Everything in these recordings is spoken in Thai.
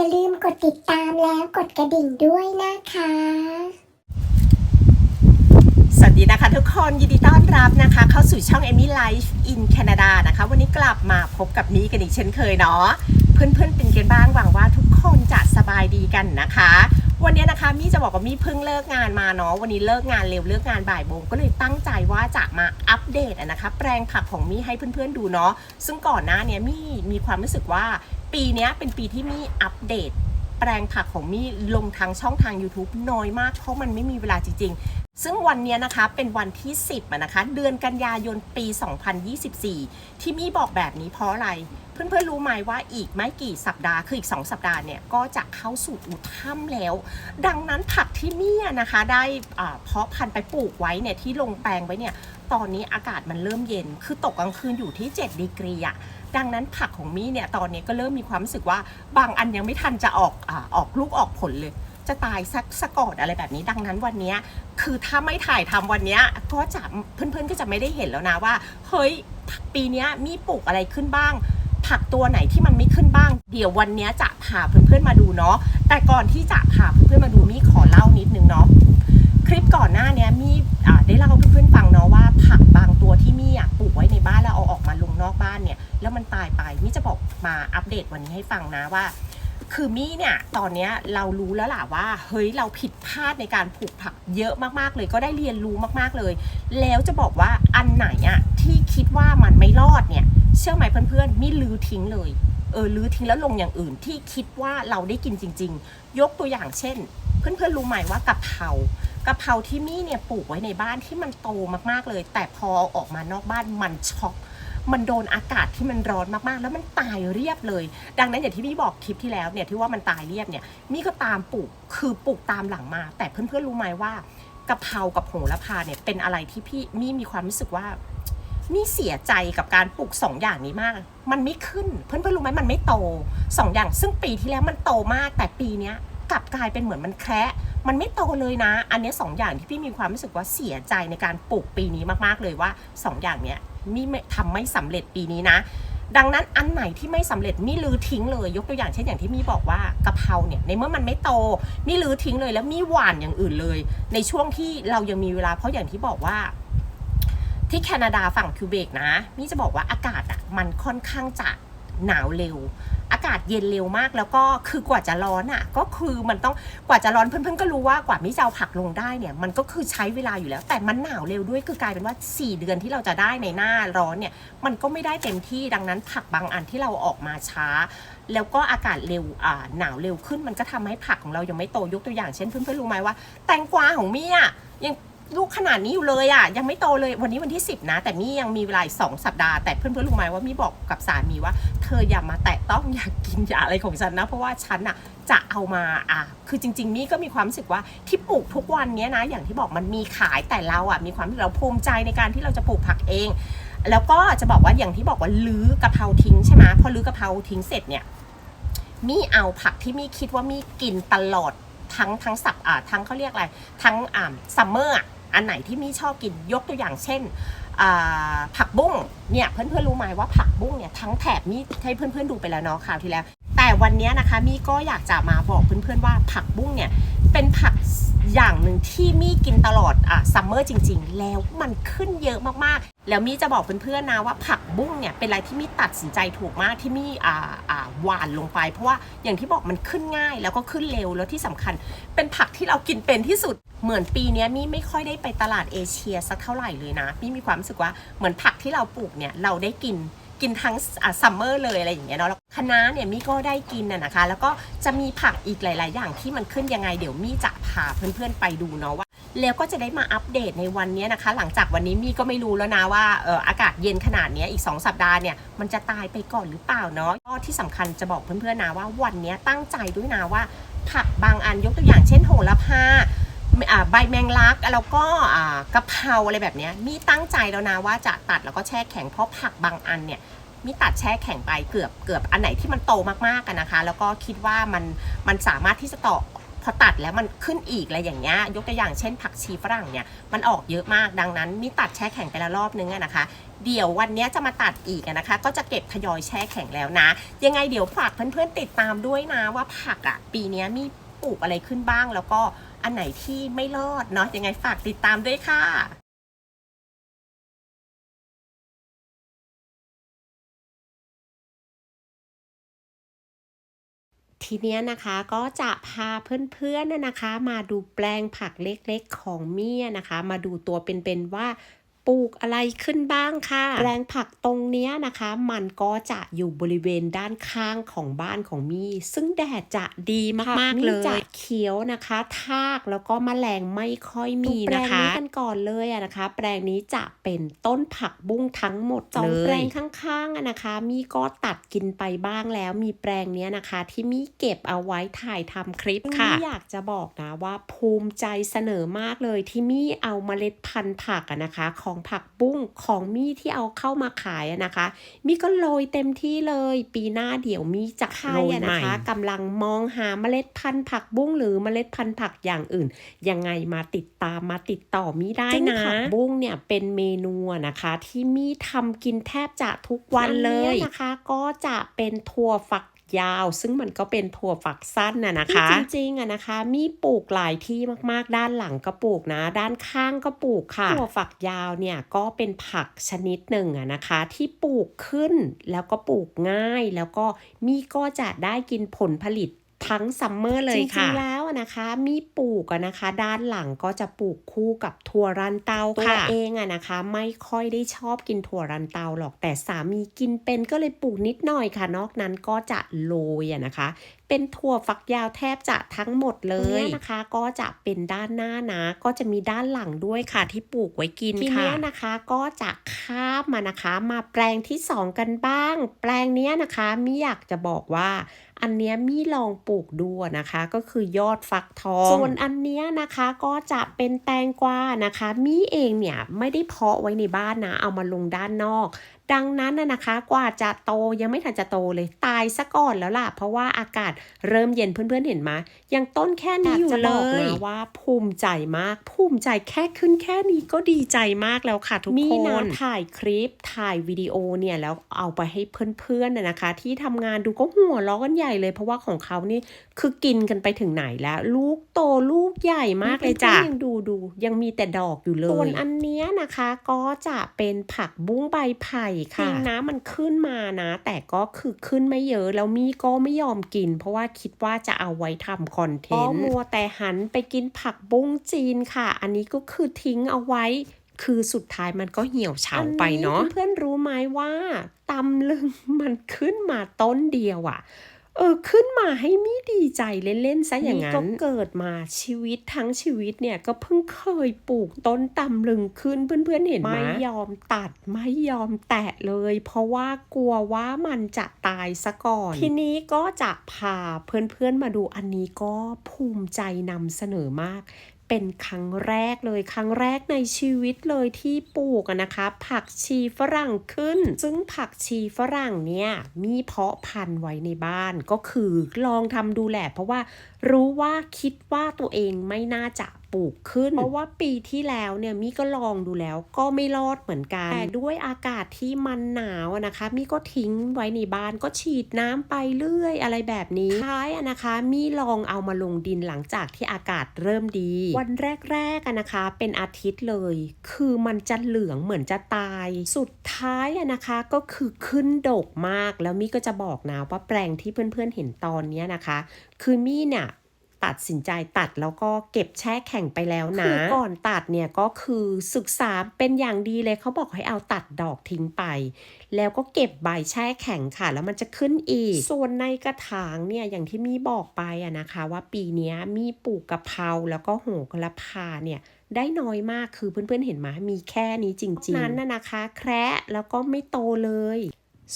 อย่าลืมกดติดตามแล้วกดกระดิ่งด้วยนะคะ สวัสดีนะคะทุกคนยินดีต้อนรับนะคะ เข้าสู่ช่อง Amy Life in Canada นะคะ วันนี้กลับมาพบกับมีกันอีกเช่นเคยเนาะ เพื่อนๆเป็นกันบ้างหวังว่าทุกคนจะสบายดีกันนะคะ วันนี้นะคะมี่จะบอกว่ามี่เพิ่งเลิกงานมาเนาะวันนี้เลิกงานเร็วเลิกงานบ่ายโมงก็เลยตั้งใจว่าจะมาอัปเดตนะคะ แปลงผักของมี่ให้เพื่อนๆดูเนาะซึ่งก่อนหน้าเนี้ยมี่มีความรู้สึกว่าปีนี้เป็นปีที่มี่อัปเดต แปลงผักของมี่ลงทางช่องทาง YouTube น้อยมาก เพราะมันไม่มีเวลาจริง ๆ ซึ่งวันนี้นะคะเป็นวันที่ 10นะคะ เดือนกันยายนปี 2024 ที่มี่บอกแบบนี้เพราะอะไร เพื่อนๆ รู้ไหมว่าอีกไม่กี่สัปดาห์คืออีก 2 สัปดาห์เนี่ยก็จะเข้าสู่อุถ้ำแล้ว ดังนั้นผักที่มี่นะคะได้เพาะพันธุ์ไปปลูกไว้เนี่ยที่ลงแปลงไว้เนี่ยตอนนี้อากาศมันเริ่มเย็น คือตกกลางคืนอยู่ที่ 7ดีกรีอะ ดังนั้นผักของมี่เนี่ยตอนนี้ก็เริ่มมีความรู้สึกว่าบางอันยังไม่ทันจะออกอาออกลูกออกผลเลย จะตายสักสะกอดอะไรแบบนี้ ดังนั้นวันเนี้ยคือถ้าไม่ถ่ายทำวันเนี้ยก็จะเพื่อนๆก็จะไม่ได้เห็นแล้วนะว่า เฮ้ยปีเนี้ยมีปลูกอะไรขึ้นบ้าง ผักตัวไหนที่มันไม่ขึ้นบ้าง เดี๋ยววันเนี้ยจะพาเพื่อนๆมาดูเนาะแต่ก่อนที่จะพาเพื่อนๆมาดูมี่ขอเล่านิดนึงเนาะ คลิปก่อนหน้าเนี้ยมี่อ่าได้เล่าเพื่อนๆฟังเนาะว่าผักบางตัวที่มี่อะปลูกไว้ในบ้านแล้วเอาออกมาลงนอกบ้านเนี่ย แล้วมันตายไปมี่จะบอกมาอัปเดตวันนี้ให้ฟังนะว่า คือมี่เนี่ยตอนเนี้ยเรารู้แล้วล่ะว่า เฮ้ยเราผิดพลาดในการปลูกผักเยอะมากๆเลย ก็ได้เรียนรู้มากๆเลย แล้วจะบอกว่าอันไหนอะที่คิดว่ามันไม่รอดเนี่ย เชื่อไหมเพื่อนๆมี่ลือทิ้งเลยเออลือทิ้งแล้วลงอย่างอื่นที่คิดว่าเราได้กินจริง ๆ ยกตัวอย่างเช่น เพื่อนๆรู้ไหมว่ากะเพรา กะเพราที่มี่เนี่ยปลูกไว้ในบ้านที่มันโตมากๆเลย แต่พอออกมานอกบ้านมันช็อกมันโดนอากาศที่มันร้อนมากๆ แล้วมันตายเรียบเลย ดังนั้นอย่างที่มี่บอกคลิปที่แล้วเนี่ยที่ว่ามันตายเรียบเนี่ยมี่ก็ตามปลูกคือปลูกตามหลังมา แต่เพื่อนๆรู้ไหมว่ากะเพรากับโหระพาเนี่ยเป็นอะไรที่พี่มี่มีความรู้สึกว่ามี่เสียใจกับการปลูกสองอย่างนี้มาก มันไม่ขึ้น เพื่อนๆรู้ไหมมันไม่โตสองอย่าง ซึ่งปีที่แล้วมันโตมาก แต่ปีนี้กลับกลายเป็นเหมือนมันแคระ มันไม่โตเลยนะ อันนี้สองอย่างที่พี่มีความรู้สึกว่าเสียใจในการปลูกปีนี้มากๆเลยว่าสองอย่างเนี้ยมีทำไม่สำเร็จปีนี้นะ ดังนั้นอันไหนที่ไม่สำเร็จมีลือทิ้งเลย ยกตัวอย่างเช่นอย่างที่มีบอกว่ากะเพราเนี่ยในเมื่อมันไม่โตมีลือทิ้งเลยแล้วมีหวานอย่างอื่นเลย ในช่วงที่เรายังมีเวลาเพราะอย่างที่บอกว่าที่แคนาดาฝั่งคิวเบกนะ นี่จะบอกว่าอากาศอะมันค่อนข้างจะ หนาวเร็ว อากาศเย็นเร็วมากแล้วก็คือกว่าจะร้อนอะก็คือมันต้องกว่าจะร้อนเพื่อนๆก็รู้ว่ากว่ามิจะเอาผักลงได้เนี่ยมันก็คือใช้เวลาอยู่แล้ว แต่มันหนาวเร็วด้วยคือกลายเป็นว่า 4 เดือนที่เราจะได้ในหน้าร้อนเนี่ยมันก็ไม่ได้เต็มที่ดังนั้นผักบางอันที่เราออกมาช้าแล้วก็อากาศเร็วอ่าหนาวเร็วขึ้นมันก็ทำให้ผักของเรายังไม่โตยกตัวอย่างเช่นเพื่อนๆรู้ไหมว่า แตงกวาของมี่อะยัง ลูกขนาดนี้อยู่เลยอะ ยังไม่โตเลยวันนี้วันที่ 10 นะ แต่มี่ยังมีเวลาสองสัปดาห์แต่เพื่อนๆรู้ไหมว่ามี่บอกกับสามีว่า เธออย่ามาแตะต้องอย่ากินอย่าอะไรของฉันนะ เพราะว่าฉันอะจะเอามาอะคือจริง ๆ มี่ก็มีความรู้สึกว่าที่ปลูกทุกวันนี้นะ อย่างที่บอกมันมีขายแต่เราอะมีความที่เราภูมิใจในการที่เราจะปลูกผักเอง แล้วก็จะบอกว่าอย่างที่บอกว่าลื้อกะเพราทิ้งใช่ไหมพอลื้อกะเพราทิ้งเสร็จเนี่ยมี่เอาผักที่มี่คิดว่ามี่กินตลอดทั้งทั้งสัปอ่าทั้งเขาเรียกอะไร ทั้งอ่าซัมเมอร์ อันไหนที่มี่ชอบกินยกตัวอย่างเช่นผักบุ้งเนี่ยเพื่อนๆรู้ไหมว่าผักบุ้งเนี่ยทั้งแถบมี่ให้เพื่อนๆดูไปแล้วเนาะคราวที่แล้ว วันนี้นะคะมี่ก็อยากจะมาบอกเพื่อนๆว่าผักบุ้งเนี่ยเป็นผักอย่างหนึ่งที่มี่กินตลอดอะซัมเมอร์จริง ๆ แล้วมันขึ้นเยอะมากๆ แล้วมี่จะบอกเพื่อนๆนะว่าผักบุ้งเนี่ยเป็นอะไรที่มี่ตัดสินใจถูกมากที่มี่อ่าอ่าหวานลงไป เพราะว่าอย่างที่บอกมันขึ้นง่ายแล้วก็ขึ้นเร็วแล้วที่สำคัญ เป็นผักที่เรากินเป็นที่สุดเหมือนปีนี้มี่ไม่ค่อยได้ไปตลาดเอเชียสักเท่าไหร่เลยนะมี่มีความรู้สึกว่าเหมือนผักที่เราปลูกเนี่ยเราได้กิน กินทั้งซัมเมอร์เลยอะไรอย่างเงี้ยเนาะแล้วคะน้าเนี่ยมี่ก็ได้กินน่ะนะคะ แล้วก็จะมีผักอีกหลาย ๆ อย่างที่มันขึ้นยังไงเดี๋ยวมี่จะพาเพื่อน ๆ ไปดูเนาะว่าแล้วก็จะได้มาอัปเดตในวันนี้นะคะ หลังจากวันนี้มี่ก็ไม่รู้แล้วนะว่าเอออากาศเย็นขนาดนี้อีก 2 สัปดาห์เนี่ยมันจะตายไปก่อนหรือเปล่าเนาะก็ที่สำคัญจะบอกเพื่อน ๆ นะว่าวันนี้ตั้งใจด้วยนะว่า ผักบางอันยกตัวอย่างเช่นโหระพา ใบแมงลักแล้วก็กะเพราอะไรแบบนี้มีตั้งใจแล้วนะว่าจะตัดแล้วก็แช่แข็งเพราะผักบางอันเนี่ยมีตัดแช่แข็งไปเกือบเกือบอันไหนที่มันโตมากๆกันนะคะ แล้วก็คิดว่ามันมันสามารถที่จะต่อพอตัดแล้วมันขึ้นอีกอะไรอย่างเงี้ยยกตัวอย่างเช่นผักชีฝรั่งเนี่ยมันออกเยอะมากดังนั้นมีตัดแช่แข็งไปแล้วรอบนึงนะคะ เดี๋ยววันนี้จะมาตัดอีกนะคะ ก็จะเก็บทยอยแช่แข็งแล้วนะ ยังไงเดี๋ยวฝากเพื่อนๆติดตามด้วยนะว่าผักอะปีนี้มีปลูกอะไรขึ้นบ้างแล้วก็ อันไหนที่ไม่รอดเนาะยังไงฝากติดตามด้วยค่ะทีเนี้ยนะคะก็จะพาเพื่อนๆนะนะคะ มาดูแปลงผักเล็กๆของเมียนะคะ มาดูตัวเป็นๆว่า ปลูกอะไรขึ้นบ้างค่ะ แปลงผักตรงเนี้ยนะคะ มันก็จะอยู่บริเวณด้านข้างของบ้านของมี่ ซึ่งแดดจะดีมากๆเลยจะเขียวนะคะ ทากแล้วก็แมลงไม่ค่อยมีนะคะกันก่อนเลยอะนะคะ แปลงนี้จะเป็นต้นผักบุ้งทั้งหมดเลยสองแปลงข้างๆอะนะคะ มีก็ตัดกินไปบ้างแล้ว มีแปลงเนี้ยนะคะ ที่มีเก็บเอาไว้ถ่ายทำคลิปค่ะ อยากจะบอกนะว่าภูมิใจเสนอมากเลยที่มี่เอาเมล็ดพันธุ์ผักอะนะคะของผักบุ้งของมี่ที่เอาเข้ามาขายอะนะคะ มี่ก็โรยเต็มที่เลย ปีหน้าเดี๋ยวมี่จะโรยนะคะกำลังมองหาเมล็ดพันธุ์ผักบุ้งหรือเมล็ดพันธุ์ผักอย่างอื่น ยังไงมาติดตามมาติดต่อมี่ได้นะผักบุ้งเนี่ยเป็นเมนูอะนะคะที่มี่ทำกินแทบจะทุกวันเลยนะคะ ก็จะเป็นถั่วฝัก ยาว ซึ่งมันก็เป็นถั่วฝักสั้นน่ะนะคะจริงๆอะนะคะ มีปลูกหลายที่มากๆ ด้านหลังก็ปลูกนะ ด้านข้างก็ปลูกค่ะถั่วฝักยาวเนี่ยก็เป็นผักชนิดหนึ่งอะนะคะ ที่ปลูกขึ้นแล้วก็ปลูกง่าย แล้วก็มีก็จะได้กินผลผลิต ทั้งซัมเมอร์เลยค่ะ จริงๆแล้วอะนะคะ มีปลูกอะนะคะ ด้านหลังก็จะปลูกคู่กับถั่วรันเตาค่ะตัวเองอะนะคะ ไม่ค่อยได้ชอบกินถั่วรันเตาหรอกแต่สามีกินเป็นก็เลยปลูกนิดหน่อยค่ะ นอกนั้นก็จะโรยอะนะคะเป็นถั่วฝักยาวแทบจะทั้งหมดเลยนะคะ ก็จะเป็นด้านหน้านะ ก็จะมีด้านหลังด้วยค่ะที่ปลูกไว้กินค่ะทีนี้นะคะก็จะข้ามมานะคะ มาแปลงที่สองกันบ้าง แปลงเนี้ยนะคะมิอยากจะบอกว่า อันเนี้ยมี่ลองปลูกดูอะนะคะ ก็คือยอดฟักทอง ส่วนอันเนี้ยนะคะก็จะเป็นแตงกวานะคะ มี่เองเนี่ยไม่ได้เพาะไว้ในบ้านนะ เอามาลงด้านนอก ดังนั้นนะนะคะกว่าจะโตยังไม่ทันจะโตเลยตายซะก่อนแล้วล่ะ เพราะว่าอากาศเริ่มเย็นเพื่อนๆเห็นไหมยังต้นแค่นี้อยู่เลยนะว่าภูมิใจมาก ภูมิใจแค่ขึ้นแค่นี้ก็ดีใจมากแล้วค่ะทุกคน มีนะถ่ายคลิปถ่ายวิดีโอเนี่ยแล้วเอาไปให้เพื่อนๆนะนะคะ ที่ทำงานดูก็หัวล้อกันใหญ่เลยเพราะว่าของเขานี่คือกินกันไปถึงไหนแล้ว ลูกโตลูกใหญ่มากเลยจ้ะยังดูดูยังมีแต่ดอกอยู่เลยส่วนอันเนี้ยนะคะก็จะเป็นผักบุ้งใบไผ่ค่ะจริงนะมันขึ้นมานะ แต่ก็คือขึ้นไม่เยอะ แล้วมีก็ไม่ยอมกิน เพราะว่าคิดว่าจะเอาไว้ทำคอนเทนต์มัวแต่หันไปกินผักบุ้งจีนค่ะ อันนี้ก็คือทิ้งเอาไว้ คือสุดท้ายมันก็เหี่ยวเฉาไปเนาะเพื่อนๆรู้ไหมว่าตำลึงมันขึ้นมาต้นเดียวอะ่ะ เออขึ้นมาให้มี่ดีใจเล่นๆซะอย่างนั้นก็เกิดมาชีวิตทั้งชีวิตเนี่ยก็เพิ่งเคยปลูกต้นตำลึงขึ้นเพื่อนๆเห็นไหมไม่ยอมตัดไม่ยอมแตะเลย เพราะว่ากลัวว่ามันจะตายซะก่อน ทีนี้ก็จะพาเพื่อนๆมาดูอันนี้ก็ภูมิใจนำเสนอมาก เป็นครั้งแรกเลยครั้งแรกในชีวิตเลยที่ปลูกนะคะ ผักชีฝรั่งขึ้น ซึ่งผักชีฝรั่งเนี่ยมีเพาะพันธุ์ไว้ในบ้านก็คือลองทำดูแหละเพราะว่า รู้ว่าคิดว่าตัวเองไม่น่าจะปลูกขึ้น เพราะว่าปีที่แล้วเนี่ยมี่ก็ลองดูแล้วก็ไม่รอดเหมือนกัน แต่ด้วยอากาศที่มันหนาวอะนะคะมี่ก็ทิ้งไว้ในบ้านก็ฉีดน้ำไปเรื่อยอะไรแบบนี้ท้ายอะนะคะมี่ลองเอามาลงดินหลังจากที่อากาศเริ่มดี วันแรกๆอะนะคะ เป็นอาทิตย์เลย คือมันจะเหลืองเหมือนจะตาย สุดท้ายอะนะคะก็คือขึ้นดกมากแล้วมี่ก็จะบอกนะว่าแปลงที่เพื่อนๆเห็นตอนเนี้ยนะคะ คือมี่เนี่ยตัดสินใจตัดแล้วก็เก็บแช่แข็งไปแล้วนะคือก่อนตัดเนี่ยก็คือศึกษาเป็นอย่างดีเลยเขาบอกให้เอาตัดดอกทิ้งไป แล้วก็เก็บใบแช่แข็งค่ะ แล้วมันจะขึ้นอีก ส่วนในกระถางเนี่ยอย่างที่มีบอกไปอะนะคะ ว่าปีนี้มีปลูกกะเพราแล้วก็โหระพาเนี่ยได้น้อยมากคือเพื่อนๆเห็นไหมมีแค่นี้จริงๆนั้นน่ะนะคะ แคระแล้วก็ไม่โตเลย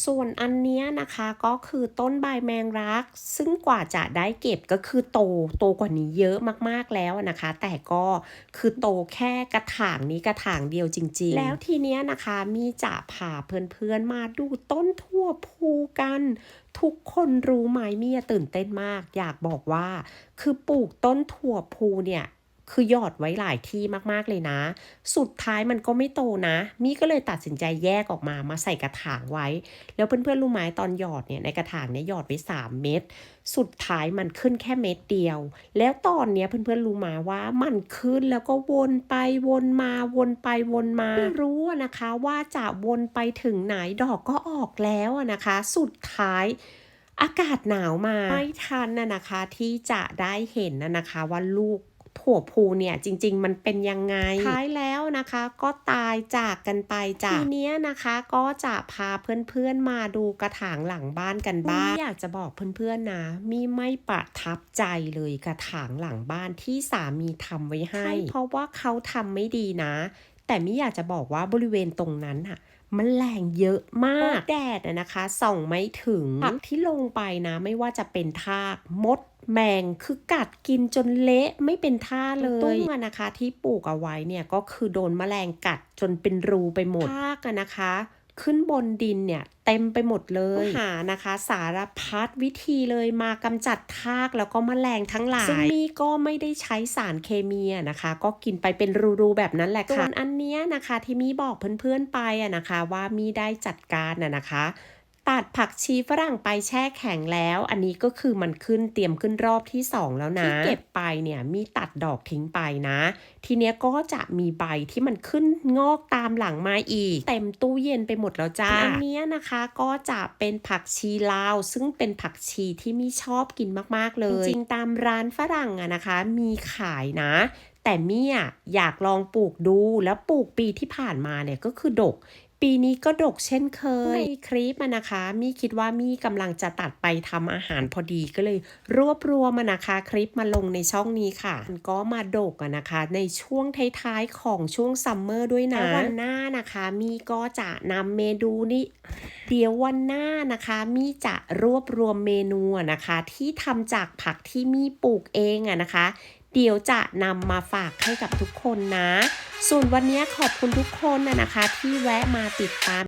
ส่วนอันนี้นะคะก็คือต้นใบแมงรัก ซึ่งกว่าจะได้เก็บก็คือโตโตกว่านี้เยอะมากๆแล้วนะคะ แต่ก็คือโตแค่กระถางนี้กระถางเดียวจริง ๆ แล้วทีเนี้ยนะคะมีจะพาเพื่อนๆมาดูต้นทั่วภูกันทุกคนรู้ไหมมีตื่นเต้นมาก อยากบอกว่า คือปลูกต้นถั่วพูเนี่ย คือหยอดไว้หลายที่มากๆเลยนะ สุดท้ายมันก็ไม่โตนะ มี่ก็เลยตัดสินใจแยกออกมามาใส่กระถางไว้ แล้วเพื่อนๆรู้ไหมตอนหยอดเนี่ยในกระถางเนี่ยหยอดไป 3 เม็ด สุดท้ายมันขึ้นแค่เม็ดเดียว แล้วตอนเนี้ยเพื่อนๆรู้มาว่ามันขึ้นแล้วก็วนไปวนมาวนไปวนมาไม่รู้นะคะว่าจะวนไปถึงไหนดอกก็ออกแล้วนะคะ สุดท้ายอากาศหนาวมาไม่ทันนะนะคะที่จะได้เห็นนะนะคะว่าลูก ถั่วพูเนี่ยจริง ๆ มันเป็นยังไงท้ายแล้วนะคะ ก็ตายจากกันไปจากทีเนี้ยนะคะก็จะพาเพื่อนๆมาดูกระถางหลังบ้านกันบ้างอยากจะบอกเพื่อนๆนะมีไม่ประทับใจเลยกระถางหลังบ้านที่สามีทำไว้ให้ เพราะว่าเขาทำไม่ดีนะ แต่มิอยากจะบอกว่าบริเวณตรงนั้นอะมันแรงเยอะมาก แดดอะนะคะส่องไม่ถึงผักที่ลงไปนะ ไม่ว่าจะเป็นทากมด แมงคือกัดกินจนเละไม่เป็นท่าเลยตุ้งอะนะคะที่ปลูกเอาไว้เนี่ยก็คือโดนแมลงกัดจนเป็นรูไปหมดทากอะนะคะ ขึ้นบนดินเนี่ยเต็มไปหมดเลยหานะคะ สารพัดวิธีเลยมากำจัดทากแล้วก็แมลงทั้งหลายซึ่งนี่ก็ไม่ได้ใช้สารเคมีอะนะคะ ก็กินไปเป็นรูๆแบบนั้นแหละค่ะส่วนอันเนี้ยนะคะที่มีบอกเพื่อนๆไปอะนะคะ ว่ามีได้จัดการอะนะคะ ตัดผักชีฝรั่งไปแช่แข็งแล้ว อันนี้ก็คือมันขึ้นเตรียมขึ้นรอบที่ 2 แล้วนะ ที่เก็บไปเนี่ยมีตัดดอกทิ้งไปนะ ทีเนี้ยก็จะมีใบที่มันขึ้นงอกตามหลังมาอีก เต็มตู้เย็นไปหมดแล้วจ้าอันเนี้ยนะคะก็จะเป็นผักชีลาว ซึ่งเป็นผักชีที่มีชอบกินมากๆเลย จริงๆตามร้านฝรั่งอะนะคะ มีขายนะแต่มี่อะอยากลองปลูกดูแล้วปลูกปีที่ผ่านมาเนี่ยก็คือดก ปีนี้ก็ดกเช่นเคย ในคลิปอะนะคะ มี่คิดว่ามี่กำลังจะตัดไปทำอาหารพอดีก็เลย รวบรวมมานะคะคลิปมาลงในช่องนี้ค่ะมันก็มาดกอะนะคะ ในช่วงท้ายๆของช่วงซัมเมอร์ด้วยนะแล้ววันหน้านะคะมี่ก็จะนำเมนูนี้เดี๋ยววันหน้านะคะมี่จะรวบรวมเมนูอะนะคะ ที่ทำจากผักที่มี่ปลูกเองอะนะคะ เดี๋ยวจะนำมาฝากให้กับทุกคนนะ ส่วนวันนี้ขอบคุณทุกคนนะนะคะ ที่แวะมาติดตาม